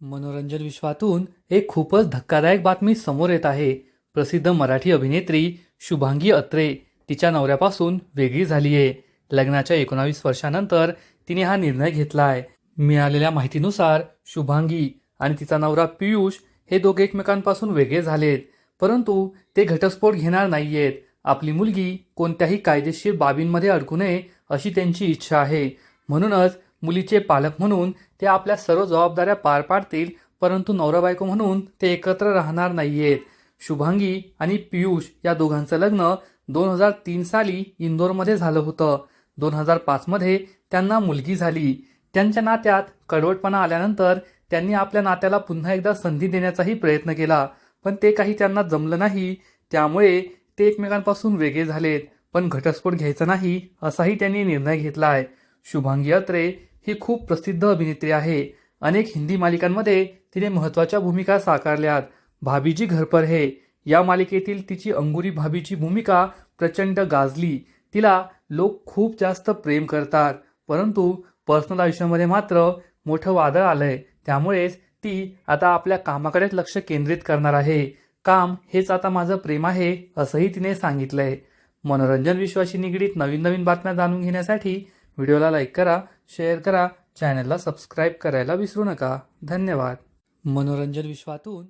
मनोरंजन विश्वातून एक खूपच धक्कादायक बातमी समोर येत आहे. प्रसिद्ध मराठी अभिनेत्री शुभांगी अत्रे तिच्या नवऱ्यापासून वेगळी झाली आहे. लग्नाच्या एकोणावीस वर्षानंतर तिने हा निर्णय घेतला आहे मिळालेल्या माहितीनुसार शुभांगी आणि तिचा नवरा पियुष हे दोघे एकमेकांपासून वेगळे झालेत. परंतु ते घटस्फोट घेणार नाहीयेत. आपली मुलगी कोणत्याही कायदेशीर बाबींमध्ये अडकू नये अशी त्यांची इच्छा आहे. म्हणूनच मुलीचे पालक म्हणून ते आपल्या सर्व जबाबदाऱ्या पार पाडतील परंतु नवरा बायको म्हणून ते एकत्र राहणार नाहीयेत. शुभांगी आणि पियुष या दोघांचं लग्न दोन हजार तीन साली इंदोरमध्ये झालं होतं. दोन हजार पाचमध्ये त्यांना मुलगी झाली. त्यांच्या नात्यात कडवटपणा आल्यानंतर त्यांनी आपल्या नात्याला पुन्हा एकदा संधी देण्याचाही प्रयत्न केला पण ते काही त्यांना जमलं नाही. त्यामुळे ते एकमेकांपासून वेगळे झालेत पण घटस्फोट घ्यायचा नाही असाही त्यांनी निर्णय घेतला आहे शुभांगी अत्रे ही खूप प्रसिद्ध अभिनेत्री आहे. अनेक हिंदी मालिकांमध्ये तिने महत्त्वाच्या भूमिका साकारल्यात. भाभीजी घरपर हे. या मालिकेतील तिची अंगुरी भाभीची भूमिका प्रचंड गाजली. तिला लोक खूप जास्त प्रेम करतात. परंतु पर्सनल आयुष्यामध्ये मात्र मोठं वादळ आलंय. त्यामुळेच ती आता आपल्या कामाकडेच लक्ष केंद्रित करणार आहे. काम हेच आता माझं प्रेम आहे असंही तिने सांगितलंय. मनोरंजन विश्वाशी निगडीत नवीन नवीन बातम्या जाणून घेण्यासाठी व्हिडिओला लाईक करा शेअर करा चॅनलला सबस्क्राईब करायला विसरू नका. धन्यवाद. मनोरंजन विश्वातून